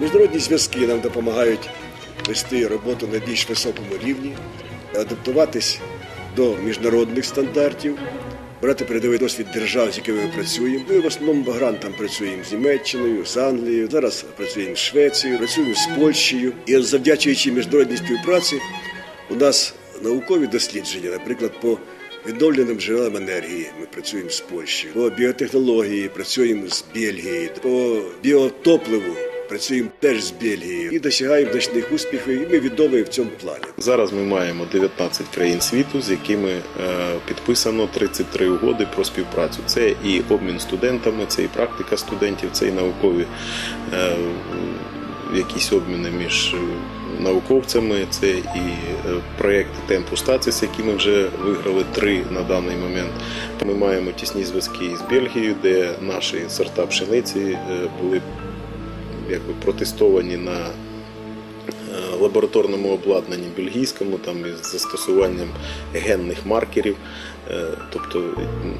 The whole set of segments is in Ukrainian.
Міжнародні зв'язки нам допомагають вести роботу на більш високому рівні, адаптуватись до міжнародних стандартів, брати передовий досвід держав, з якими ми працюємо. Ми в основному грантам працюємо з Німеччиною, з Англією. Зараз працюємо з Швецією, працюємо з Польщею. І завдячуючи міжнародній співпраці, у нас наукові дослідження, наприклад, по відновленим джерелам енергії. Ми працюємо з Польщею, по біотехнології працюємо з Бельгією, по біотопливу працюємо теж з Бельгією і досягаємо значних успіхів. І ми відомі в цьому плані. Зараз ми маємо 19 країн світу, з якими е, підписано 33 угоди про співпрацю. Це і обмін студентами, це і практика студентів, це і наукові е, якісь обміни між науковцями, це і проєкти Темпу Стацис, які ми вже виграли три на даний момент. Ми маємо тісні зв'язки із Бельгією, де наші сорта пшениці е, були якби протестовані на лабораторному обладнанні бельгійському, там із застосуванням генних маркерів. Е, Тобто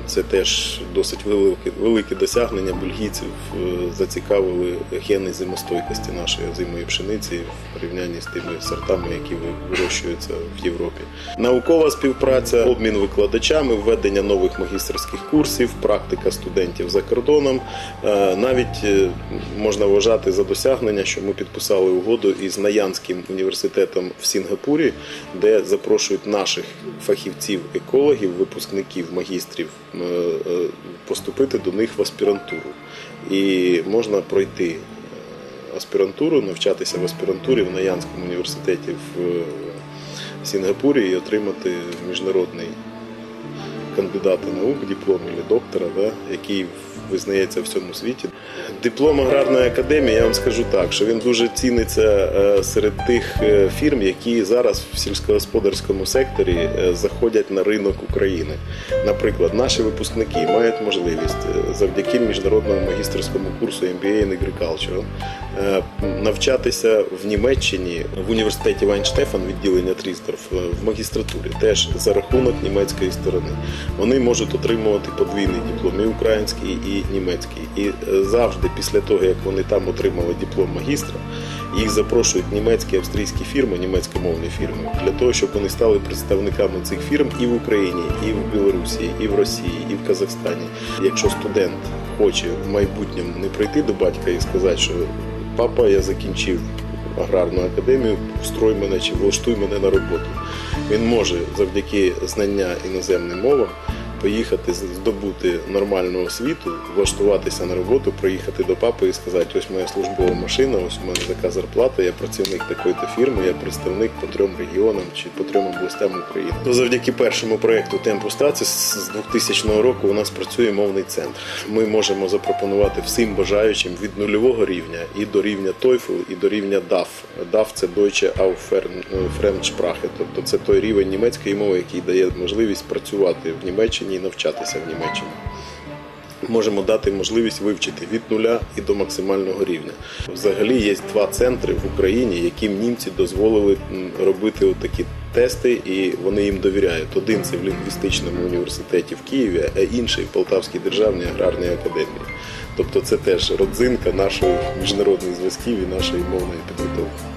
це теж досить велике, велике досягнення бельгійців е, зацікавили гени зимостойкості нашої озимої пшениці в порівнянні з тими сортами, які вирощуються в Європі. Наукова співпраця, обмін викладачами, введення нових магістерських курсів, практика студентів за кордоном. Е, Навіть можна вважати за досягнення, що ми підписали угоду із Наянським університетом в Сінгапурі, де запрошують наших фахівців-екологів, випускників, магістрів е, е, поступити до них в аспірантуру. І можна пройти е, аспірантуру, навчатися в аспірантурі в Наянському університеті в Сінгапурі і отримати міжнародний кандидата наук, диплом або доктора, да, який визнається в всьому світі. Диплом аграрної академії, я вам скажу так, що він дуже ціниться е, серед тих е, фірм, які зараз в сільськогосподарському секторі е, заходять на ринок України. Наприклад, наші випускники мають можливість завдяки міжнародному магістерському курсу MBA in Agriculture навчатися в Німеччині в університеті Вайнштефан відділення Трісдорф е, в магістратурі, теж за рахунок німецької сторони. Вони можуть отримувати подвійний диплом і український, і німецький. І е, завжди після того, як вони там отримали диплом магістра, їх запрошують німецькі австрійські фірми, німецькомовні фірми, для того, щоб вони стали представниками цих фірм і в Україні, і в Білорусі, і в Росії, і в Казахстані. Якщо студент хоче в майбутньому не прийти до батька і сказати, що папа, я закінчив аграрну академію, встрой мене чи влаштуй мене на роботу. Він може завдяки знання іноземним мовам поїхати здобути нормальну освіту, влаштуватися на роботу, приїхати до папи і сказати, ось моя службова машина, ось у мене така зарплата, я працівник такої-то фірми, я представник по трьом регіонам чи по трьом областям України. То завдяки першому проєкту Темпу Стацис з 2000 року у нас працює мовний центр. Ми можемо запропонувати всім бажаючим від нульового рівня і до рівня TOEFL, і до рівня DAF. DAF – це Deutsche Fremdsprache, тобто це той рівень німецької мови, який дає можливість працювати в Німеччині і навчатися в Німеччині. Можемо дати можливість вивчити від нуля і до максимального рівня. Взагалі є два центри в Україні, яким німці дозволили робити такі тести, і вони їм довіряють. Один це в лінгвістичному університеті в Києві, а інший в Полтавській державній аграрній академії. Тобто це теж родзинка нашої міжнародних зв'язків і нашої мовної підготовки.